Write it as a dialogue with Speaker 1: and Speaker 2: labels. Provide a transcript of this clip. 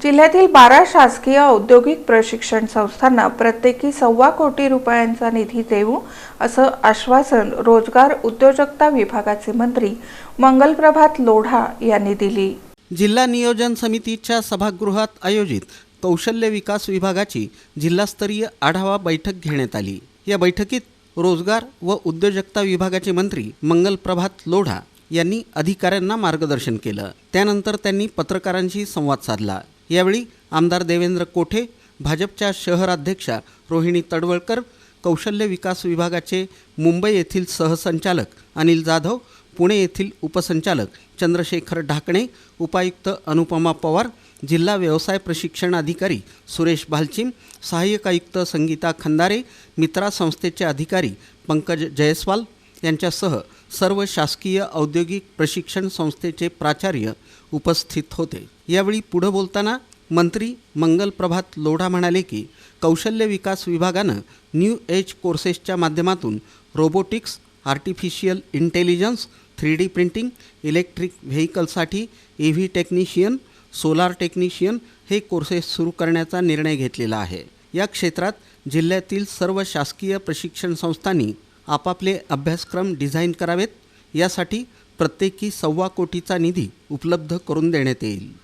Speaker 1: जिल्ह्यातील बारा शासकीय औद्योगिक प्रशिक्षण संस्थांना प्रत्येकी सव्वा कोटी रुपयांचा निधी देऊ असं आश्वासन रोजगार उद्योजकता विभागाचे मंत्री मंगलप्रभात लोढा यांनी दिली.
Speaker 2: जिल्हा नियोजन समितीच्या सभागृहात आयोजित कौशल्य विकास विभागाची जिल्हास्तरीय आढावा बैठक घेण्यात आली. या बैठकीत रोजगार व उद्योजकता विभागाचे मंत्री मंगल प्रभात लोढा यांनी अधिकाऱ्यांना मार्गदर्शन केलं. त्यानंतर त्यांनी पत्रकारांशी संवाद साधला. यावेळी आमदार देवेंद्र कोठे भाजपच्या शहराध्यक्षा रोहिणी तडवळकर कौशल्य विकास विभागाचे मुंबई येथील सहसंचालक अनिल जाधव पुणे येथील उपसंचालक चंद्रशेखर ढाकणे उपायुक्त अनुपमा पवार जिल्हा व्यवसाय प्रशिक्षण अधिकारी सुरेश भालचिम सहाय्यक आयुक्त संगीता खंदारे मित्रा संस्थेचे अधिकारी पंकज जयस्वाल यांच्यासह सर्व शासकीय औद्योगिक प्रशिक्षण संस्थेचे प्राचार्य उपस्थित होते. यावेळी पुढं बोलताना मंत्री मंगल प्रभात लोढा म्हणाले की कौशल्य विकास विभागानं न्यू एज कोर्सेसच्या माध्यमातून robotics artificial intelligence three D printing electric व्हेकलसाठी E V technician solar technician हे कोर्सेस सुरू करण्याचा निर्णय घेतलेला आहे. या क्षेत्रात जिल्ह्यातील सर्व शासकीय प्रशिक्षण संस्थांनी आपापले अभ्यासक्रम डिझाईन करावेत यासाठी प्रत्येकी सव्वा कोटीचा निधी उपलब्ध करून देण्यात येईल.